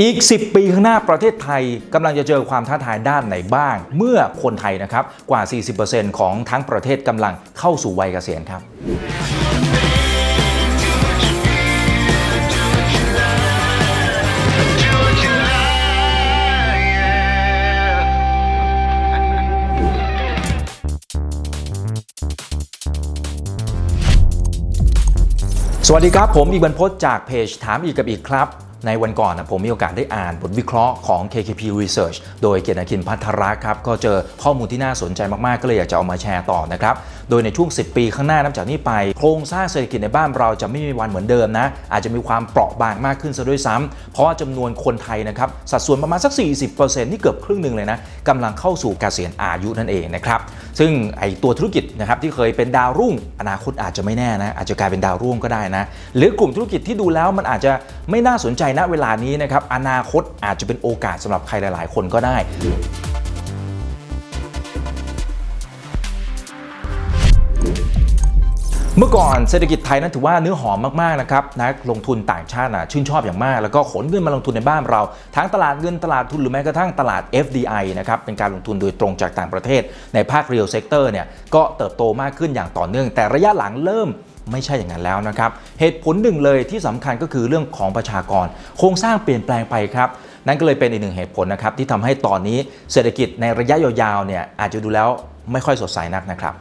อีก 10 ปีข้างหน้าประเทศไทยกำลังจะเจอความท้าทายด้านไหนบ้าง เมื่อคนไทยนะครับกว่า 40%ของทั้งประเทศกำลังเข้าสู่วัยเกษียณครับสวัสดีครับ ผมอีกบรรพจน์จากเพจถามอีกกับอีกครับ ในวันก่อนนะผมมีโอกาสได้อ่านบทวิเคราะห์ของ KKP Research โดยเกียรติคินพัทรรักครับ ก็เจอข้อมูลที่น่าสนใจมาก ๆ ก็เลยอยากจะเอามาแชร์ต่อนะครับโดยในช่วง 10 ปีข้างหน้านับจากนี้ไป โครงสร้างเศรษฐกิจในบ้านเราจะไม่มีวันเหมือนเดิมนะ อาจจะมีความเปราะบางมากขึ้นซะด้วยซ้ำเพราะว่าจำนวนคนไทยนะครับสัดส่วนประมาณสัก 40%นี่เกือบครึ่งหนึ่งเลยนะกำลังเข้าสู่เกษียณอายุนั่นเองนะครับซึ่งไอตัวธุรกิจนะครับที่เคยเป็นดาวรุ่ง อนาคตอาจจะไม่แน่นะอาจจะกลายเป็นดาวรุ่งก็ได้นะหรือกลุ่มธุรกิจที่ดูแล้วมันอาจจะไม่น่าสนใจณเวลานี้นะครับอนาคตอาจจะเป็นโอกาสสำหรับใครหลาย ๆ คนก็ได้ เมื่อก่อนเศรษฐกิจไทยนั้นถือว่าเนื้อหอมมากๆนะครับนักลงทุนต่างชาตินะชื่นชอบอย่างมาก แล้วก็ขนเงินมาลงทุนในบ้านเรา ทั้งตลาดเงินตลาดทุนหรือแม้กระทั่งตลาด FDI นะครับเป็นการลงทุนโดยตรงจากต่างประเทศ ในภาค real sector เนี่ยก็เติบโตมากขึ้นอย่างต่อเนื่อง แต่ระยะหลังเริ่มไม่ใช่อย่างนั้นแล้วนะครับ เหตุผลหนึ่งเลยที่สำคัญก็คือเรื่องของประชากร โครงสร้างเปลี่ยนแปลงไปครับ นั่นก็เลยเป็นอีกหนึ่งเหตุผลนะครับที่ทำให้ตอนนี้เศรษฐกิจในระยะยาวๆเนี่ยอาจจะดูแล้วไม่ค่อยสดใสนักนะครับ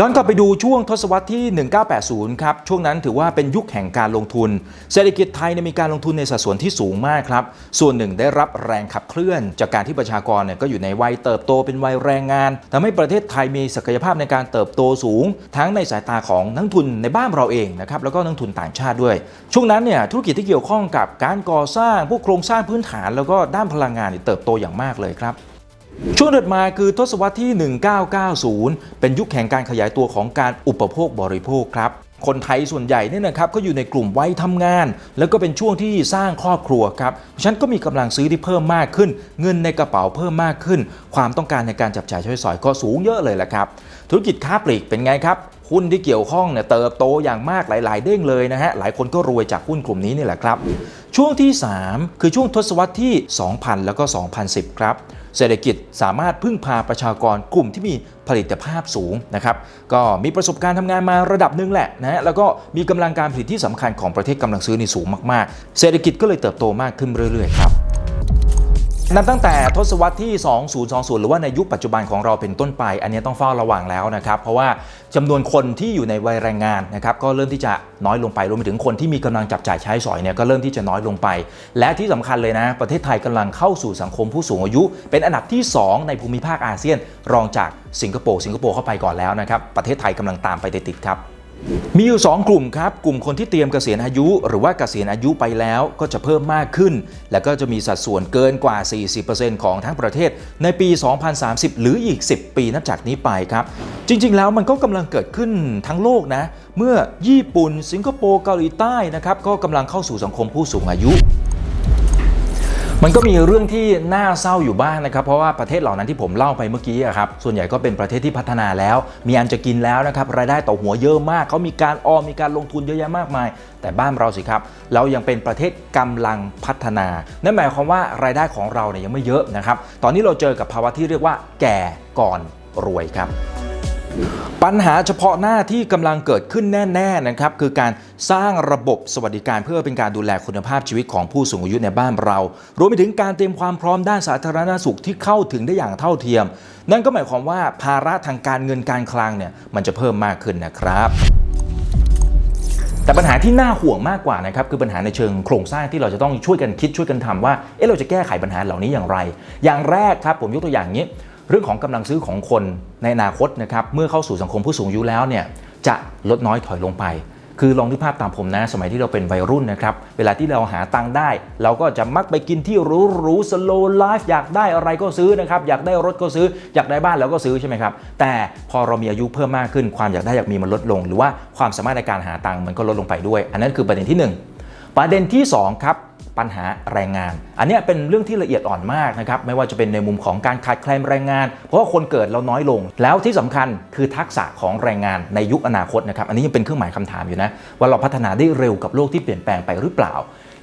ย้อนกลับไปดูช่วงทศวรรษที่ 1980 ครับ ช่วงนั้นถือว่าเป็นยุคแห่งการลงทุน เศรษฐกิจไทยมีการลงทุนในสัดส่วนที่สูงมากครับ ส่วนหนึ่งได้รับแรงขับเคลื่อน จากการที่ประชากรเนี่ยก็อยู่ในวัยเติบโตเป็นวัยแรงงานทำให้ประเทศไทยมีศักยภาพในการเติบโตสูง ทั้งในสายตาของนักทุนในบ้านเราเองนะครับแล้วก็นักทุนต่างชาติด้วย ช่วงนั้นเนี่ยธุรกิจที่เกี่ยวข้องกับการก่อสร้างพวกโครงสร้างพื้นฐาน แล้วก็ด้านพลังงานเติบโตอย่างมากเลยครับ ช่วงถัดมาคือทศวรรษที่ 1990 เป็นยุคแห่งการขยายตัวของการอุปโภคบริโภคครับ คนไทยส่วนใหญ่เนี่ยนะครับก็อยู่ในกลุ่มวัยทำงาน แล้วก็เป็นช่วงที่สร้างครอบครัวครับฉะนันก็มีกำลังซื้อที่เพิ่มมากขึ้น เงินในกระเป๋าเพิ่มมากขึ้น ความต้องการในการจับจ่ายใช้สอยก็สูงเยอะเลยแหละครับ ธุรกิจค้าปลีกเป็นไงครับหุ้นที่เกี่ยวข้องเนี่ยเติบโตอย่างมากหลาย ๆ เด้งเลยนะฮะ หลายคนก็รวยจากหุ้นกลุ่มนี้นี่แหละครับ ช่วงที่ 3 คือช่วงทศวรรษที่ 2000 แล้วก็ 2010 ครับ เศรษฐกิจสามารถพึ่งพาประชากรกลุ่มที่มีผลิตภาพสูงนะครับ ก็มีประสบการณ์ทำงานมาระดับหนึ่งแหละนะฮะแล้วก็มีกำลังการผลิตที่สำคัญของประเทศกำลังซื้อนี่สูงมาก ๆ เศรษฐกิจก็เลยเติบโตมากขึ้นเรื่อย ๆ ครับ นับตั้งแต่ทศวรรษที่ 2020 หรือว่าในยุคปัจจุบันของเราเป็นต้นไป อันนี้ต้องเฝ้าระวังแล้วนะครับ เพราะว่าจำนวนคนที่อยู่ในวัยแรงงานนะครับก็เริ่มที่จะน้อยลงไปรวมไปถึงคนที่มีกำลังจับจ่ายใช้สอยเนี่ยก็เริ่มที่จะน้อยลงไป และที่สำคัญเลยนะ ประเทศไทยกำลังเข้าสู่สังคมผู้สูงอายุ เป็นอันดับที่ 2 ในภูมิภาคอาเซียน รองจากสิงคโปร์สิงคโปร์เข้าไปก่อนแล้วนะครับประเทศไทยกำลังตามไปติดๆครับ มีอยู่ 2 กลุ่มครับ กลุ่มคนที่เตรียมเกษียณอายุ หรือว่าเกษียณอายุไปแล้วก็จะเพิ่มมากขึ้น และก็จะมีสัดส่วนเกินกว่า 40%ของทั้งประเทศ ในปี 2030 หรืออีก 10 ปีนับจากนี้ไปครับ จริง ๆ แล้วมันก็กำลังเกิดขึ้นทั้งโลกนะ เมื่อญี่ปุ่น สิงคโปร์เกาหลีใต้นะครับก็กำลังเข้าสู่สังคมผู้สูงอายุ มันก็มีเรื่องที่น่าเศร้าอยู่บ้างนะครับ เพราะว่าประเทศเหล่านั้นที่ผมเล่าไปเมื่อกี้ครับส่วนใหญ่ก็เป็นประเทศที่พัฒนาแล้ว มีอันจะกินแล้วนะครับรายได้ต่อหัวเยอะมากเขามีการออมมีการลงทุนเยอะแยะมากมาย แต่บ้านเราสิครับ เรายังเป็นประเทศกำลังพัฒนานั่นหมายความว่ารายได้ของเราเนี่ยยังไม่เยอะนะครับตอนนี้เราเจอกับภาวะที่เรียกว่า แก่ก่อนรวยครับ ปัญหาเฉพาะหน้าที่กำลังเกิดขึ้นแน่ๆนะครับคือการสร้างระบบสวัสดิการเพื่อเป็นการดูแลคุณภาพชีวิตของผู้สูงอายุในบ้านเรา รวมไปถึงการเตรียมความพร้อมด้านสาธารณสุขที่เข้าถึงได้อย่างเท่าเทียม นั่นก็หมายความว่าภาระทางการเงินการคลังเนี่ยมันจะเพิ่มมากขึ้นนะครับแต่ปัญหาที่น่าห่วงมากกว่านะครับคือปัญหาในเชิงโครงสร้างที่เราจะต้องช่วยกันคิดช่วยกันทำว่าเอ๊ะเราจะแก้ไขปัญหาเหล่านี้อย่างไร อย่างแรกครับผมยกตัวอย่างนี้ เรื่องของกำลังซื้อของคนในอนาคตนะครับเมื่อเข้าสู่สังคมผู้สูงอายุแล้วเนี่ยจะลดน้อยถอยลงไป คือลองนึกภาพตามผมนะ สมัยที่เราเป็นวัยรุ่นนะครับ เวลาที่เราหาตังค์ได้ เราก็จะมักไปกินที่หรูหรูสโลไลฟ์อยากได้อะไรก็ซื้อนะครับ อยากได้รถก็ซื้อ อยากได้บ้านเราก็ซื้อใช่ไหมครับ แต่พอเรามีอายุเพิ่มมากขึ้นความอยากได้อยากมีมันลดลง หรือว่าความสามารถในการหาตังค์มันก็ลดลงไปด้วย อันนั้นคือประเด็นที่หนึ่งประเด็นที่สองครับ ปัญหาแรงงาน อันนี้เป็นเรื่องที่ละเอียดอ่อนมากนะครับไม่ว่าจะเป็นในมุมของการขาดแคลนแรงงาน เพราะว่าคนเกิดเราน้อยลง แล้วที่สำคัญคือทักษะของแรงงานในยุคอนาคตนะครับอันนี้ยังเป็นเครื่องหมายคำถามอยู่นะว่าเราพัฒนาได้เร็วกับโลกที่เปลี่ยนแปลงไปหรือเปล่า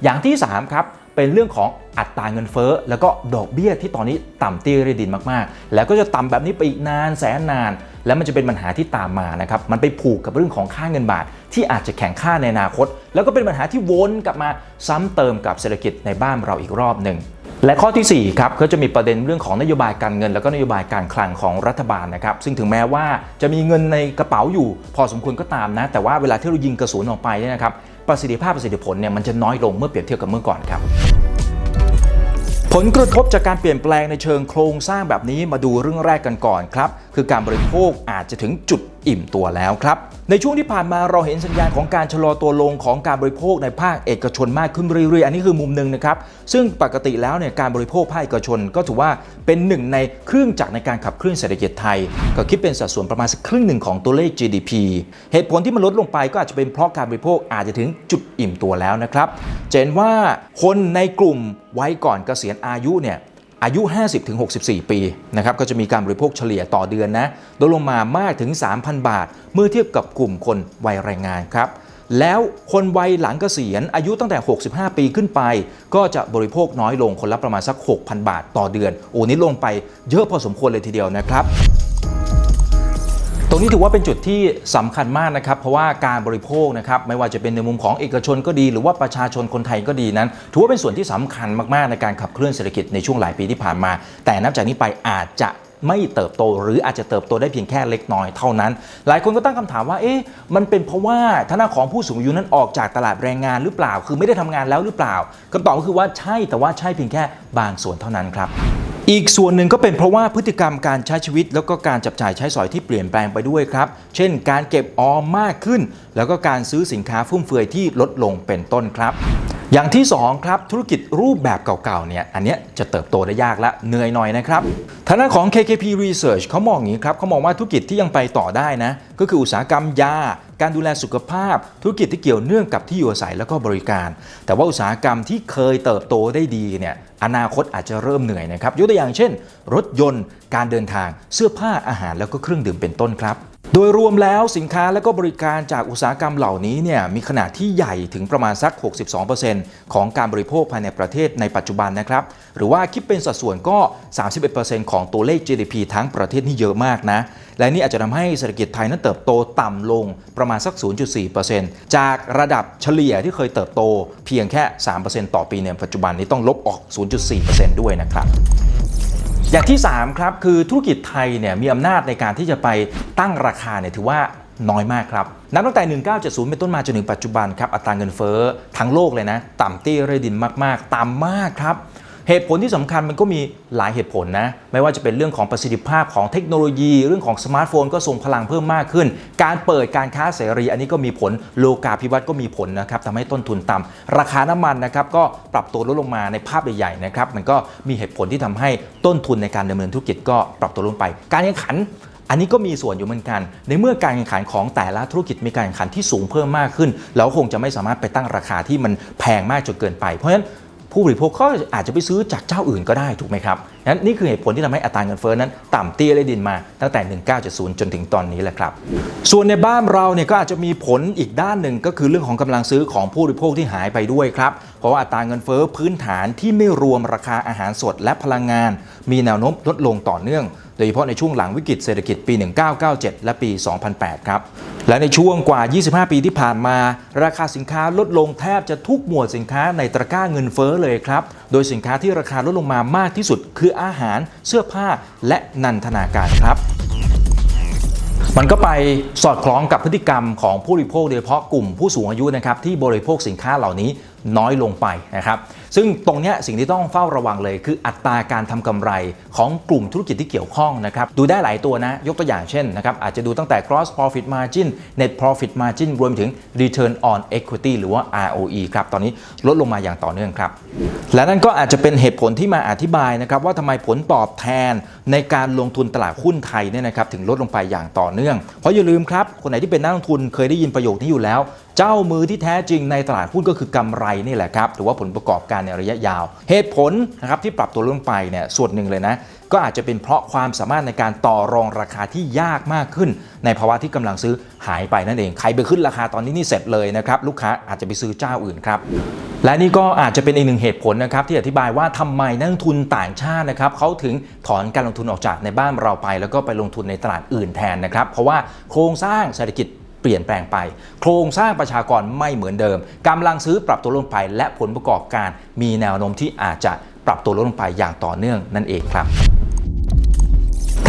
อย่างที่3ครับเป็นเรื่องของอัตราเงินเฟ้อ แล้วก็ดอกเบี้ยที่ตอนนี้ต่ำเตี้ยเรดินมากๆ แล้วก็จะต่ำแบบนี้ไปอีกนานแสนนาน แล้วมันจะเป็นปัญหาที่ตามมานะครับ มันไปผูกกับเรื่องของค่าเงินบาท ที่อาจจะแข็งค่าในอนาคต แล้วก็เป็นปัญหาที่วนกลับมาซ้ำเติมกับเศรษฐกิจในบ้านเราอีกรอบหนึ่งและข้อที่4ครับก็จะมีประเด็นเรื่องของนโยบายการเงิน แล้วก็นโยบายการคลังของรัฐบาลนะครับซึ่งถึงแม้ว่าจะมีเงินในกระเป๋าอยู่ พอสมควรก็ตามนะ แต่ว่าเวลาที่เรายิงกระสุนออกไปเนี่ยนะครับประสิทธิภาพประสิทธิผลเนี่ยมันจะน้อยลงเมื่อเปรียบเทียบกับเมื่อก่อนครับผลกระทบจากการเปลี่ยนแปลงในเชิงโครงสร้างแบบนี้มาดูเรื่องแรกกันก่อนครับ คือการบริโภคอาจจะถึงจุดอิ่มตัวแล้วครับ ในช่วงที่ผ่านมาเราเห็นสัญญาณของการชะลอตัวลงของการบริโภคในภาคเอกชนมากขึ้นเรื่อยๆ อันนี้คือมุมหนึ่งนะครับ ซึ่งปกติแล้วเนี่ยการบริโภคภาคเอกชนก็ถือว่าเป็นหนึ่งในเครื่องจักรในการขับเคลื่อนเศรษฐกิจไทย ก็คิดเป็นสัดส่วนประมาณสักครึ่งหนึ่งของตัวเลข GDP เหตุผลที่มันลดลงไปก็อาจจะเป็นเพราะการบริโภคอาจจะถึงจุดอิ่มตัวแล้วนะครับเห็นว่าคนในกลุ่มไวัยก่อนเกษียณอายุเนี่ย อายุ 50-64 ปีนะครับก็จะมีการบริโภคเฉลี่ยต่อเดือนนะลดลงมามากถึง 3,000 บาท เมื่อเทียบกับกลุ่มคนวัยแรงงานครับแล้วคนวัยหลังเกษียณอายุตั้งแต่ 65 ปีขึ้นไป ก็จะบริโภคน้อยลงคนละประมาณสัก 6,000 บาทต่อเดือน โอ้นี้ลงไปเยอะพอสมควรเลยทีเดียวนะครับ รงนี้ถือว่าเป็นจุดที่สำคัญมากนะครับ เพราะว่าการบริโภคนะครับไม่ว่าจะเป็นในมุมของเอกชนก็ดี หรือว่าประชาชนคนไทยก็ดีนั้นถือว่าเป็นส่วนที่สำคัญมากๆในการขับเคลื่อนเศรษฐกิจในช่วงหลายปีที่ผ่านมา แต่นับจากนี้ไปอาจจะไม่เติบโตหรืออาจจะเติบโตได้เพียงแค่เล็กน้อยเท่านั้น หลายคนก็ตั้งคำถามว่าเอ๊ะมันเป็นเพราะว่าฐานะของผู้สูงอายุนั้นออกจากตลาดแรงงานหรือเปล่า คือไม่ได้ทำงานแล้วหรือเปล่าคำตอบก็คือว่าใช่แต่ว่าใช่เพียงแค่บางส่วนเท่านั้นครับ อีกส่วนหนึ่งก็เป็นเพราะว่าพฤติกรรมการใช้ชีวิต แล้วก็การจับจ่ายใช้สอยที่เปลี่ยนแปลงไปด้วยครับ เช่น การเก็บออมมากขึ้น แล้วก็การซื้อสินค้าฟุ่มเฟือยที่ลดลงเป็นต้นครับ อย่างที่2ครับธุรกิจรูปแบบเก่าๆเนี่ยอันเนี้ยจะเติบโตได้ยากและเหนื่อยหน่อยนะครับทางด้านของ KKP Research เขามองอย่างนี้ครับเขามองว่าธุรกิจที่ยังไปต่อได้นะก็คืออุตสาหกรรมยาการดูแลสุขภาพ ธุรกิจที่เกี่ยวเนื่องกับที่อยู่อาศัยแล้วก็บริการ แต่ว่าอุตสาหกรรมที่เคยเติบโตได้ดีเนี่ยอนาคตอาจจะเริ่มเหนื่อยนะครับยกตัวอย่างเช่น รถยนต์ การเดินทางเสื้อผ้าอาหารแล้วก็เครื่องดื่มเป็นต้นครับ โดยรวมแล้วสินค้าและก็บริการจากอุตสาหกรรมเหล่านี้เนี่ยมีขนาดที่ใหญ่ถึงประมาณสัก 62%ของการบริโภคภายในประเทศในปัจจุบันนะครับ หรือว่าคิดเป็นสัดส่วนก็ 31%ของตัวเลข GDP ทั้งประเทศนี่เยอะมากนะ และนี่อาจจะทำให้เศรษฐกิจไทยนั้นเติบโตต่ำลงประมาณสัก 0.4%จากระดับเฉลี่ยที่เคยเติบโตเพียงแค่ 3%ต่อปีในปัจจุบันนี้ต้องลบออก 0.4%ด้วยนะครับ อย่างที่ 3 ครับ คือธุรกิจไทยเนี่ยมีอำนาจในการที่จะไปตั้งราคาเนี่ยถือว่าน้อยมากครับ นับตั้งแต่ 1970 เป็นต้นมาจนถึงปัจจุบันครับ อัตราเงินเฟ้อทั้งโลกเลยนะ ต่ำเตี้ยเรดินมาก ๆ ต่ำมากครับ เหตุผลที่สำคัญมันก็มีหลายเหตุผลนะ ไม่ว่าจะเป็นเรื่องของประสิทธิภาพของเทคโนโลยี เรื่องของสมาร์ทโฟนก็ทรงพลังเพิ่มมากขึ้น การเปิดการค้าเสรี อันนี้ก็มีผลโลกาภิวัตน์ก็มีผลนะครับทำให้ต้นทุนต่ำราคาน้ำมันนะครับก็ปรับตัวลดลงมาในภาพใหญ่ๆนะครับมันก็มีเหตุผลที่ทำให้ต้นทุนในการดำเนินธุรกิจก็ปรับตัวลงไป การแข่งขันอันนี้ก็มีส่วนอยู่เหมือนกัน ในเมื่อการแข่งขันของแต่ละธุรกิจมีการแข่งขันที่สูงเพิ่มมากขึ้น แล้วคงจะไม่สามารถไปตั้งราคาที่มันแพงมากจนเกินไป เพราะฉะนั้น ผู้บริโภคก็อาจจะไปซื้อจากเจ้าอื่นก็ได้ถูกไหมครับนั้นนี่คือเหตุผลที่ทำให้อัตราเงินเฟ้อนั้น ต่ำเตี้ยเลยดินมาตั้งแต่ 1970 จนถึงตอนนี้แหละครับ ส่วนในบ้านเราเนี่ยก็อาจจะมีผลอีกด้านหนึ่งก็คือเรื่องของกำลังซื้อของผู้บริโภคที่หายไปด้วยครับ เพราะว่าอัตราเงินเฟ้อพื้นฐานที่ไม่รวมราคาอาหารสดและพลังงาน มีแนวโน้มลดลงต่อเนื่อง โดยเฉพาะในช่วงหลังวิกฤตเศรษฐกิจปี 1997 และปี 2008 ครับ และในช่วงกว่า 25 ปีที่ผ่านมา ราคาสินค้าลดลงแทบจะทุกหมวดสินค้าในตะกร้าเงินเฟ้อเลยครับ โดยสินค้าที่ราคาลดลงมามากที่สุด คืออาหาร เสื้อผ้า และนันทนาการครับมันก็ไปสอดคล้องกับพฤติกรรมของผู้บริโภคโดยเฉพาะกลุ่มผู้สูงอายุนะครับที่บริโภคสินค้าเหล่านี้ น้อยลงไปนะครับซึ่งตรงนี้สิ่งที่ต้องเฝ้าระวังเลย คืออัตราการทำกำไรของกลุ่มธุรกิจที่เกี่ยวข้องนะครับดูได้หลายตัวนะ ยกตัวอย่างเช่นนะครับอาจจะดูตั้งแต่ gross profit margin net profit margin รวมถึง return on equity หรือว่า ROE ครับตอนนี้ลดลงมาอย่างต่อเนื่องครับและนั่นก็อาจจะเป็นเหตุผลที่มาอธิบายนะครับว่าทำไมผลตอบแทน ในการลงทุนตลาดหุ้นไทยเนี่ยนะครับถึงลดลงไปอย่างต่อเนื่อง เพราะอย่าลืมครับ คนไหนที่เป็นนักลงทุนเคยได้ยินประโยคนี้อยู่แล้ว เจ้ามือที่แท้จริงในตลาดหุ้นก็คือกำไรนี่แหละครับหรือว่าผลประกอบการในระยะยาว เหตุผลนะครับที่ปรับตัวลงไปเนี่ยส่วนหนึ่งเลยนะก็อาจจะเป็นเพราะความสามารถในการต่อรองราคาที่ยากมากขึ้น ในภาวะที่กำลังซื้อหายไปนั่นเอง ใครไปขึ้นราคาตอนนี้นี่เสร็จเลยนะครับลูกค้าอาจจะไปซื้อเจ้าอื่นครับ และนี่ก็อาจจะเป็นอีกหนึ่งเหตุผลนะครับที่อธิบายว่าทำไมนักลงทุนต่างชาตินะครับเขาถึงถอนการลงทุนออกจากในบ้านเราไป แล้วก็ไปลงทุนในตลาดอื่นแทนนะครับ เพราะว่าโครงสร้างเศรษฐกิจเปลี่ยนแปลงไป โครงสร้างประชากรไม่เหมือนเดิมกำลังซื้อปรับตัวลงไปและผลประกอบการมีแนวโน้มที่อาจจะปรับตัวลดลงไปอย่างต่อเนื่องนั่นเองครับ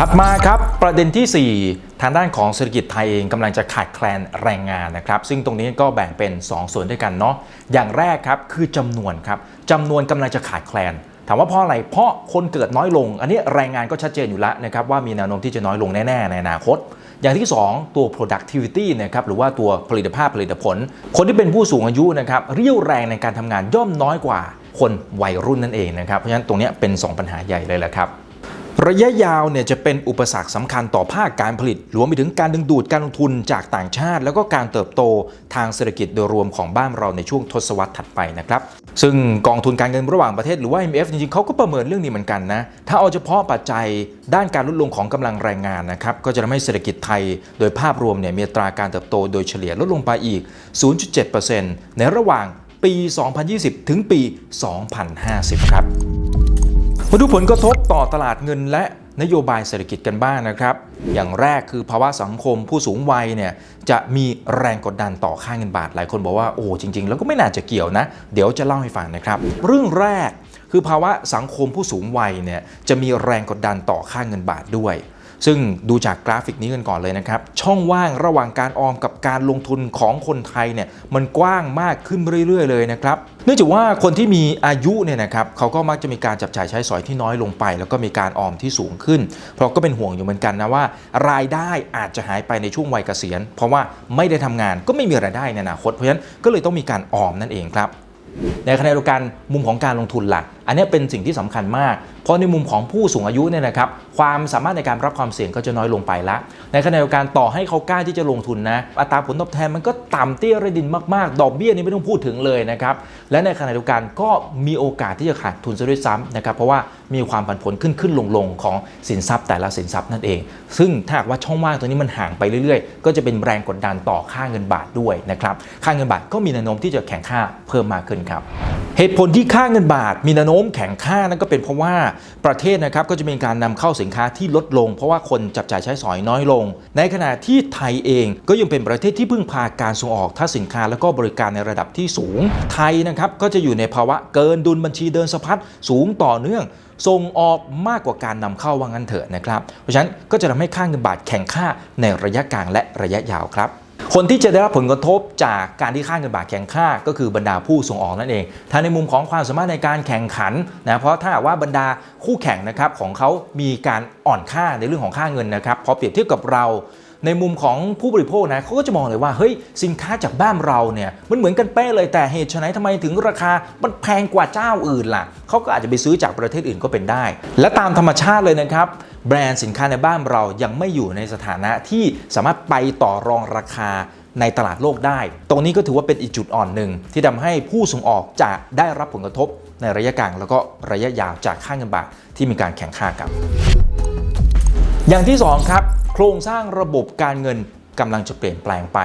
ถัดมาครับประเด็นที่ 4 ทางด้านของเศรษฐกิจไทยเองกำลังจะขาดแคลนแรงงานนะครับ ซึ่งตรงนี้ก็แบ่งเป็น 2 ส่วนด้วยกันเนาะอย่างแรกครับคือจำนวนครับจำนวนกำลังจะขาดแคลน ถามว่าเพราะอะไร เพราะคนเกิดน้อยลง อันนี้แรงงานก็ชัดเจนอยู่แล้วนะครับว่ามีแนวโน้มที่จะน้อยลงแน่ ๆ ในอนาคต อย่างที่ 2 ตัว productivity นะครับหรือว่าตัวผลิตภาพผลิตผล คนที่เป็นผู้สูงอายุนะครับเรี่ยวแรงในการทำงานย่อมน้อยกว่า คนวัยรุ่นนั่นเองนะครับเพราะฉะนั้นตรงนี้เป็น 2 ปัญหาใหญ่เลยแหละครับ ระยะยาวเนี่ยจะเป็นอุปสรรคสำคัญต่อภาคการผลิตรวมไปถึงการดึงดูดการลงทุนจากต่างชาติ แล้วก็การเติบโตทางเศรษฐกิจโดยรวมของบ้านเราในช่วงทศวรรษถัดไปนะครับ ซึ่งกองทุนการเงินระหว่างประเทศหรือว่า IMF จริงๆเขาก็ประเมินเรื่องนี้เหมือนกันนะ ถ้าเอาเฉพาะปัจจัยด้านการลดลงของกำลังแรงงานนะครับก็จะทำให้เศรษฐกิจไทย โดยภาพรวมเนี่ยมีตราการเติบโตโดยเฉลี่ยลดลงไปอีก 0.7%ในระหว่างปี 2020 ถึงปี 2050 ครับ มาดูผลกระทบต่อตลาดเงินและนโยบายเศรษฐกิจกันบ้างนะครับ อย่างแรกคือภาวะสังคมผู้สูงวัยเนี่ยจะมีแรงกดดันต่อค่าเงินบาท หลายคนบอกว่าโอ้จริง ๆ แล้วก็ไม่น่าจะเกี่ยวนะ เดี๋ยวจะเล่าให้ฟังนะครับ เรื่องแรกคือภาวะสังคมผู้สูงวัยเนี่ยจะมีแรงกดดันต่อค่าเงินบาทด้วย ซึ่งดูจากกราฟิกนี้กันก่อนเลยนะครับ ช่องว่างระหว่างการออมกับการลงทุนของคนไทยเนี่ยมันกว้างมากขึ้นเรื่อย ๆ เลยนะครับ เนื่องจากว่าคนที่มีอายุเนี่ยนะครับเขาก็มักจะมีการจับจ่ายใช้สอยที่น้อยลงไป แล้วก็มีการออมที่สูงขึ้น เพราะก็เป็นห่วงอยู่เหมือนกันนะว่า รายได้อาจจะหายไปในช่วงวัยเกษียณ เพราะว่าไม่ได้ทำงานก็ไม่มีรายได้ในอนาคตเพราะฉะนั้นก็เลยต้องมีการออมนั่นเองครับในขณะเดียวกันมุมของการลงทุนล่ะ อันนี้เป็นสิ่งที่สำคัญมาก เพราะในมุมของผู้สูงอายุเนี่ยนะครับความสามารถในการรับความเสี่ยงก็จะน้อยลงไปละ ในขณะเดียวกันต่อให้เขากล้าที่จะลงทุนนะอัตราผลตอบแทนมันก็ต่ำเตี้ยระดินมากๆ ดอกเบี้ยนี่ไม่ต้องพูดถึงเลยนะครับและในขณะเดียวกันก็มีโอกาสที่จะขาดทุนซะด้วยซ้ำนะครับเพราะว่ามีความผันผวนขึ้นขึ้นลงลงๆของสินทรัพย์แต่ละสินทรัพย์นั่นเอง ซึ่งถ้าว่าช่องว่างตัวนี้มันห่างไปเรื่อยๆ ก็จะเป็นแรงกดดันต่อค่าเงินบาทด้วยนะครับค่าเงินบาทก็มีแนวโน้มที่จะแข่งค่าเพิ่มมากขึ้นครับเหตุผลที่ค่าเงินบาทมีแนวโน้มแข็งค่านั่นก็เป็นเพราะว่าประเทศนะครับก็จะมีการนำเข้าสินค้าที่ลดลง เพราะว่าคนจับจ่ายใช้สอยน้อยลง ในขณะที่ไทยเองก็ยังเป็นประเทศที่พึ่งพาการส่งออกทั้งสินค้าแล้วก็บริการในระดับที่สูง ไทยนะครับก็จะอยู่ในภาวะเกินดุลบัญชีเดินสะพัดสูงต่อเนื่องส่งออกมากกว่าการนำเข้าว่างั้นเถอะนะครับ เพราะฉะนั้นก็จะทำให้ค่าเงินบาทแข็งค่าในระยะกลางและระยะยาวครับ คนที่จะได้รับผลกระทบจากการที่ค่าเงินบาทแข็งค่า ก็คือบรรดาผู้ส่งออกนั่นเองถ้าในมุมของความสามารถในการแข่งขันนะเพราะถ้าว่าบรรดาคู่แข่งนะครับของเขามีการอ่อนค่าในเรื่องของค่าเงินนะครับพอเปรียบเทียบกับเราในมุมของผู้บริโภคนะเขาก็จะมองเลยว่าเฮ้ยสินค้าจากบ้านเราเนี่ยมันเหมือนกันเป๊ะเลยแต่เหตุไฉนทำไมถึงราคามันแพงกว่าเจ้าอื่นล่ะเขาก็อาจจะไปซื้อจากประเทศอื่นก็เป็นได้ และตามธรรมชาติเลยนะครับ แบรนด์สินค้าในบ้านเรายังไม่อยู่ในสถานะที่สามารถไปต่อรองราคาในตลาดโลกได้ ตรงนี้ก็ถือว่าเป็นอีกจุดอ่อนหนึ่งที่ทำให้ผู้ส่งออกจะได้รับผลกระทบในระยะกลางแล้วก็ระยะยาวจากค่าเงินบาทที่มีการแข่งข้ากันอย่างที่ 2 ครับ โครงสร้างระบบการเงินกำลังจะเปลี่ยนแปลงไป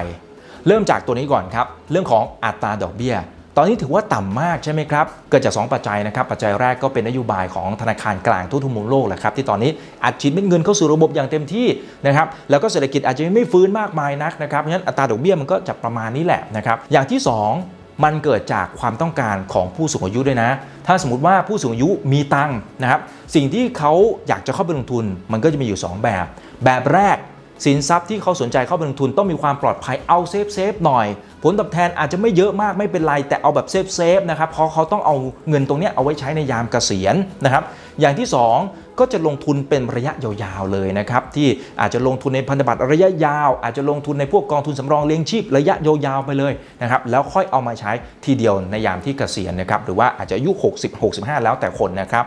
เริ่มจากตัวนี้ก่อนครับ เรื่องของอัตราดอกเบี้ย ตอนนี้ถือว่าต่ำมากใช่ไหมครับ เกิดจาก 2 ปัจจัยนะครับ ปัจจัยแรกก็เป็นนโยบายของธนาคารกลางทั่วทุกมุมโลกแหละครับที่ตอนนี้อัดฉีดเม็ดเงินเข้าสู่ระบบอย่างเต็มที่นะครับ แล้วก็เศรษฐกิจอาจจะไม่ฟื้นมากมายนักนะครับ เพราะฉะนั้นอัตราดอกเบี้ยมันก็จะประมาณนี้แหละนะครับ อย่างที่ 2มันเกิดจากความต้องการของผู้สูงอายุด้วยนะ ถ้าสมมติว่าผู้สูงอายุมีตังค์นะครับ สิ่งที่เขาอยากจะเข้าไปลงทุน มันก็จะมีอยู่ 2 แบบ แบบแรก สินทรัพย์ที่เขาสนใจเข้าไปลงทุนต้องมีความปลอดภัยเอาเซฟเซฟหน่อย ผลตอบแทนอาจจะไม่เยอะมากไม่เป็นไรแต่เอาแบบเซฟเซฟนะครับเพราะเขาต้องเอาเงินตรงนี้เอาไว้ใช้ในยามเกษียณนะครับอย่างที่ 2 ก็จะลงทุนเป็นระยะยาวๆเลยนะครับที่อาจจะลงทุนในพันธบัตรระยะยาว อาจจะลงทุนในพวกกองทุนสำรองเลี้ยงชีพระยะยาวๆไปเลยนะครับแล้วค่อยเอามาใช้ทีเดียวในยามที่เกษียณนะครับหรือว่าอาจจะอายุ60 65 แล้วแต่คนนะครับ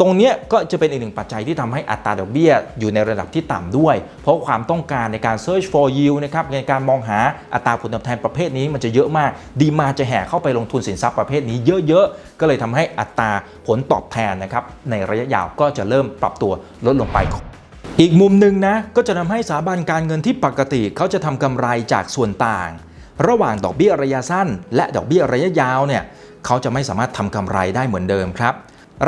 ตรงนี้ก็จะเป็นอีกหนึ่งปัจจัยที่ทำให้อัตราดอกเบี้ยอยู่ในระดับที่ต่ำด้วย เพราะความต้องการในการ search for yield นะครับในการมองหาอัตราผลตอบแทนประเภทนี้มันจะเยอะมาก ดีมาจะแห่เข้าไปลงทุนสินทรัพย์ประเภทนี้เยอะๆ ก็เลยทำให้อัตราผลตอบแทนนะครับในระยะยาวก็จะเริ่มปรับตัวลดลงไปอีกมุมหนึ่งนะก็จะทำให้สถาบันการเงินที่ปกติเขาจะทำกำไรจากส่วนต่าง ระหว่างดอกเบี้ยระยะสั้น และดอกเบี้ยระยะยาวเนี่ยเขาจะไม่สามารถทำกำไรได้เหมือนเดิมครับ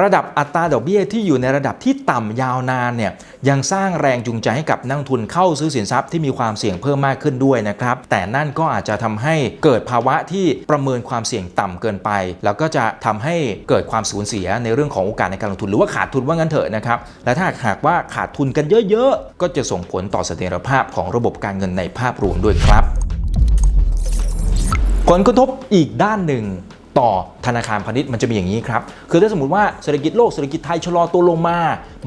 ระดับอัตราดอกเบี้ยที่อยู่ในระดับที่ต่ำยาวนานเนี่ยยังสร้างแรงจูงใจให้กับนักทุนเข้าซื้อสินทรัพย์ที่มีความเสี่ยงเพิ่มมากขึ้นด้วยนะครับ แต่นั่นก็อาจจะทำให้เกิดภาวะที่ประเมินความเสี่ยงต่ำเกินไป แล้วก็จะทำให้เกิดความสูญเสียในเรื่องของโอกาสในการลงทุนหรือว่าขาดทุนว่างั้นเถอะนะครับ และถ้าหากว่าขาดทุนกันเยอะๆ ก็จะส่งผลต่อเสถียรภาพของระบบการเงินในภาพรวมด้วยครับ ผลกระทบอีกด้านหนึ่ง ต่อธนาคารพาณิชย์มันจะมีอย่างนี้ครับ คือถ้าสมมติว่าเศรษฐกิจโลกเศรษฐกิจไทยชะลอตัวลงมา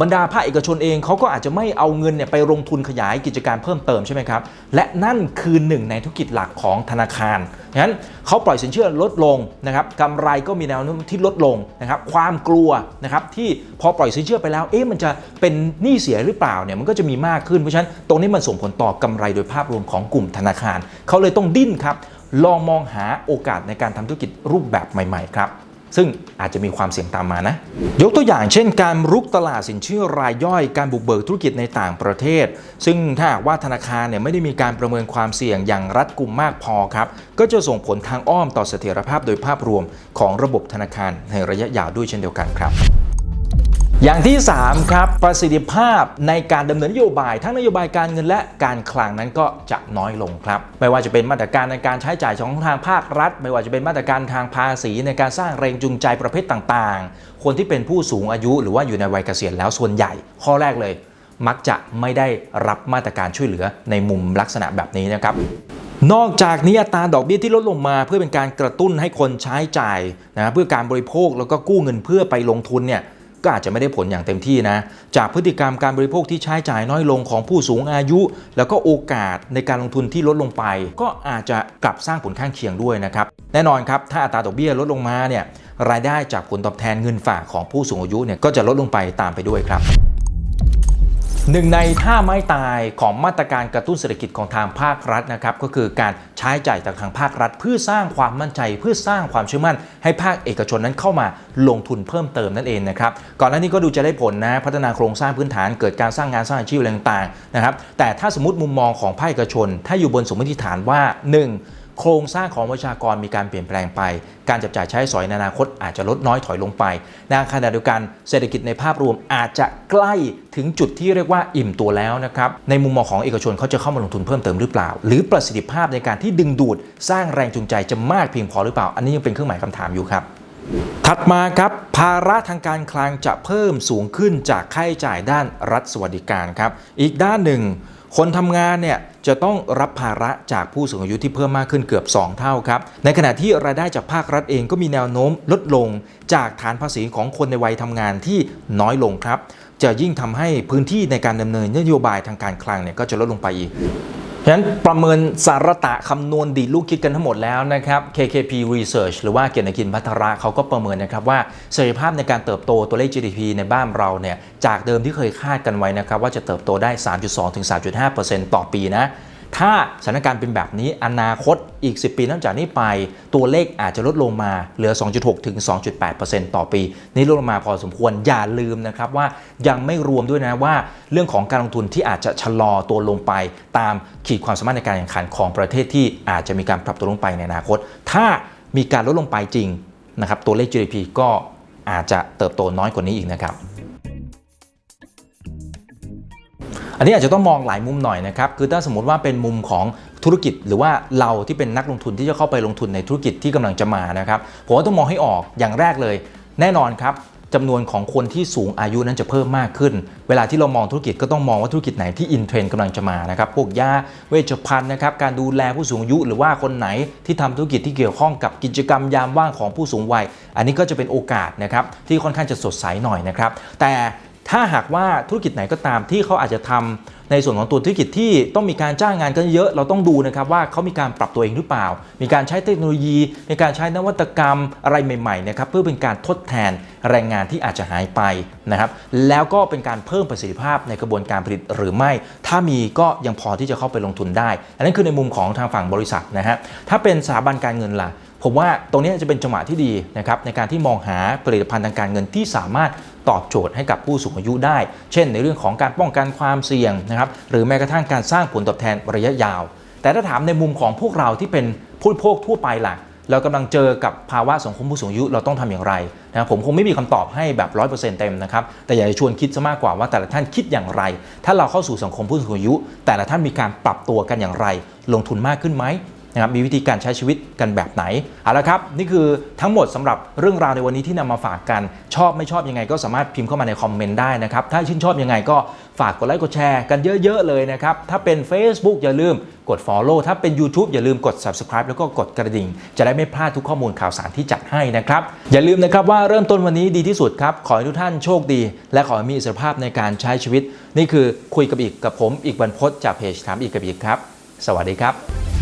บรรดาภาคเอกชนเองเขาก็อาจจะไม่เอาเงินเนี่ยไปลงทุนขยายกิจการเพิ่มเติมใช่ไหมครับ และนั่นคือหนึ่งในธุรกิจหลักของธนาคารงั้นเขาปล่อยสินเชื่อลดลงนะครับกำไรก็มีแนวโน้มที่ลดลงนะครับ ความกลัวนะครับที่พอปล่อยสินเชื่อไปแล้ว เอ๊ะมันจะเป็นหนี้เสียหรือเปล่าเนี่ยมันก็จะมีมากขึ้นเพราะฉะนั้นตรงนี้มันส่งผลต่อกำไรโดยภาพรวมของกลุ่มธนาคารเขาเลยต้องดิ้นครับ ลองมองหาโอกาสในการทำธุรกิจรูปแบบใหม่ ๆ ครับ ซึ่งอาจจะมีความเสี่ยงตามมานะ ยกตัวอย่างเช่น การรุกตลาดสินเชื่อรายย่อยการบุกเบิกธุรกิจในต่างประเทศ ซึ่งถ้าว่าธนาคารเนี่ยไม่ได้มีการประเมินความเสี่ยงอย่างรัดกุมมากพอครับ ก็จะส่งผลทางอ้อมต่อเสถียรภาพโดยภาพรวมของระบบธนาคารในระยะยาวด้วยเช่นเดียวกันครับ อย่างที่ 3 ครับ ประสิทธิภาพในการดำเนินนโยบาย ทั้งนโยบายการเงินและการคลังนั้นก็จะน้อยลงครับ ไม่ว่าจะเป็นมาตรการในการใช้จ่ายของทางภาครัฐ ไม่ว่าจะเป็นมาตรการทางภาษีในการสร้างแรงจูงใจประเภทต่างๆ คนที่เป็นผู้สูงอายุหรือว่าอยู่ในวัยเกษียณแล้วส่วนใหญ่ ข้อแรกเลย มักจะไม่ได้รับมาตรการช่วยเหลือในมุมลักษณะแบบนี้นะครับนอกจากนี้อัตราดอกเบี้ยที่ลดลงมา เพื่อเป็นการกระตุ้นให้คนใช้จ่ายนะเพื่อการบริโภคแล้วก็กู้เงินเพื่อไปลงทุนเนี่ย ก็อาจจะไม่ได้ผลอย่างเต็มที่นะ จากพฤติกรรมการบริโภคที่ใช้จ่ายน้อยลงของผู้สูงอายุ แล้วก็โอกาสในการลงทุนที่ลดลงไป ก็อาจจะกลับสร้างผลข้างเคียงด้วยนะครับแน่นอนครับถ้าอัตราดอกเบี้ยลดลงมาเนี่ยรายได้จากผลตอบแทนเงินฝากของผู้สูงอายุเนี่ยก็จะลดลงไปตามไปด้วยครับ หนึ่งในท่าไม้ตายของมาตรการกระตุ้นเศรษฐกิจของทางภาครัฐนะครับก็คือการใช้จ่ายจากทางภาครัฐ เพื่อสร้างความมั่นใจเพื่อสร้างความเชื่อมั่น ให้ภาคเอกชนนั้นเข้ามาลงทุนเพิ่มเติมนั่นเองนะครับก่อนหน้านี้ก็ดูจะได้ผลนะพัฒนาโครงสร้างพื้นฐานเกิดการสร้างงานสร้างอาชีพอะไรต่างๆนะครับแต่ถ้าสมมติมุมมองของภาคเอกชน ถ้าอยู่บนสมมติฐานว่า 1. โครงสร้างของประชากรมีการเปลี่ยนแปลงไป การจับจ่ายใช้สอยในอนาคตอาจจะลดน้อยถอยลงไปในขณะเดียวกันเศรษฐกิจในภาพรวมอาจจะใกล้ถึงจุดที่เรียกว่าอิ่มตัวแล้วนะครับ ในมุมมองของเอกชนเขาจะเข้ามาลงทุนเพิ่มเติมหรือเปล่า หรือประสิทธิภาพในการที่ดึงดูดสร้างแรงจูงใจจะมากเพียงพอหรือเปล่า อันนี้ยังเป็นเครื่องหมายคำถามอยู่ครับถัดมาครับ ภาระทางการคลังจะเพิ่มสูงขึ้นจากค่าใช้จ่ายด้านรัฐสวัสดิการครับ อีกด้านหนึ่ง คนทำงานเนี่ยจะต้องรับภาระจากผู้สูงอายุที่เพิ่มมากขึ้นเกือบ 2 เท่าครับ ในขณะที่รายได้จากภาครัฐเองก็มีแนวโน้มลดลงจากฐานภาษีของคนในวัยทำงานที่น้อยลงครับ จะยิ่งทำให้พื้นที่ในการดำเนินนโยบายทางการคลังเนี่ยก็จะลดลงไปอีกฉะนั้นประเมินสารตะคำนวณดีลูกคิดกันทั้งหมดแล้วนะครับ KKP Research หรือว่าเกียรติกินพัทระเขาก็ประเมินนะครับว่าเสถียรภาพในการเติบโตตัวเลข GDP ในบ้านเราเนี่ยจากเดิมที่เคยคาดกันไว้นะครับว่าจะเติบโตได้ 3.2-3.5%ต่อปีนะ ถ้าสถานการณ์เป็นแบบนี้อนาคตอีก 10 ปีนับจากนี้ไป ตัวเลขอาจจะลดลงมาเหลือ 2.6 ถึง 2.8%ต่อปี นี่ลดลงมาพอสมควรอย่าลืมนะครับว่ายังไม่รวมด้วยนะว่า เรื่องของการลงทุนที่อาจจะชะลอตัวลงไป ตามขีดความสามารถในการแข่งขันของประเทศที่อาจจะมีการปรับตัวลงไปในอนาคต ถ้ามีการลดลงไปจริงนะครับตัวเลข GDP ก็อาจจะเติบโตน้อยกว่านี้อีกนะครับ อันนี้อาจจะต้องมองหลายมุมหน่อยนะครับ คือถ้าสมมติว่าเป็นมุมของธุรกิจ หรือว่าเราที่เป็นนักลงทุนที่จะเข้าไปลงทุนในธุรกิจที่กำลังจะมานะครับ ผมว่าต้องมองให้ออกอย่างแรกเลย แน่นอนครับจำนวนของคนที่สูงอายุนั้นจะเพิ่มมากขึ้น เวลาที่เรามองธุรกิจก็ต้องมองว่าธุรกิจไหนที่อินเทรนด์กำลังจะมานะครับ พวกยาเวชภัณฑ์นะครับ การดูแลผู้สูงอายุหรือว่าคนไหนที่ทำธุรกิจที่เกี่ยวข้องกับกิจกรรมยามว่างของผู้สูงวัย อันนี้ก็จะเป็นโอกาสนะครับที่ค่อนข้างจะสดใสหน่อยนะครับ แต่ ถ้าหากว่าธุรกิจไหนก็ตามที่เขาอาจจะทำในส่วนของตัวธุรกิจที่ต้องมีการจ้างงานกันเยอะ เราต้องดูนะครับว่าเขามีการปรับตัวเองหรือเปล่า มีการใช้เทคโนโลยี มีการใช้นวัตกรรมอะไรใหม่ๆนะครับเพื่อเป็นการทดแทนแรงงานที่อาจจะหายไปนะครับแล้วก็เป็นการเพิ่มประสิทธิภาพในกระบวนการผลิตหรือไม่ ถ้ามีก็ยังพอที่จะเข้าไปลงทุนได้ อันนั้นคือในมุมของทางฝั่งบริษัทนะฮะถ้าเป็นสถาบันการเงินล่ะผมว่าตรงนี้จะเป็นจังหวะที่ดีนะครับในการที่มองหาผลิตภัณฑ์ทางการเงินที่สามารถ ตอบโจทย์ให้กับผู้สูงอายุได้ เช่น ในเรื่องของการป้องกันความเสี่ยงนะครับหรือแม้กระทั่งการสร้างผลตอบแทนระยะยาว แต่ถ้าถามในมุมของพวกเราที่เป็นผู้บริโภคทั่วไปล่ะเรากำลังเจอกับภาวะสังคมผู้สูงอายุเราต้องทำอย่างไรนะครับผมคงไม่มีคำตอบให้แบบ100%เต็มนะครับ แต่อยากจะชวนคิดซะมากกว่าว่าแต่ละท่านคิดอย่างไร ถ้าเราเข้าสู่สังคมผู้สูงอายุ แต่ละท่านมีการปรับตัวกันอย่างไร ลงทุนมากขึ้นไหม นะครับมีวิธีการใช้ชีวิตกันแบบไหนเอาละครับ นี่คือทั้งหมดสำหรับเรื่องราวในวันนี้ที่นำมาฝากกัน ชอบไม่ชอบยังไงก็สามารถพิมพ์เข้ามาในคอมเมนต์ได้นะครับ ถ้าชื่นชอบยังไงก็ฝากกดไลค์กดแชร์กันเยอะ ๆ เลยนะครับ ถ้าเป็น Facebook อย่าลืมกด Follow ถ้าเป็น YouTube อย่าลืมกด Subscribe แล้วก็กดกระดิ่ง จะได้ไม่พลาดทุกข้อมูลข่าวสารที่จัดให้นะครับ อย่าลืมนะครับว่าเริ่มต้นวันนี้ดีที่สุดครับ ขอให้ทุกท่านโชคดี และขอให้มีอิสรภาพในการใช้ชีวิต นี่คือคุยกับอีกกับผมอีกบรรพจากเพจถามอีกกับอีกครับ สวัสดีครับ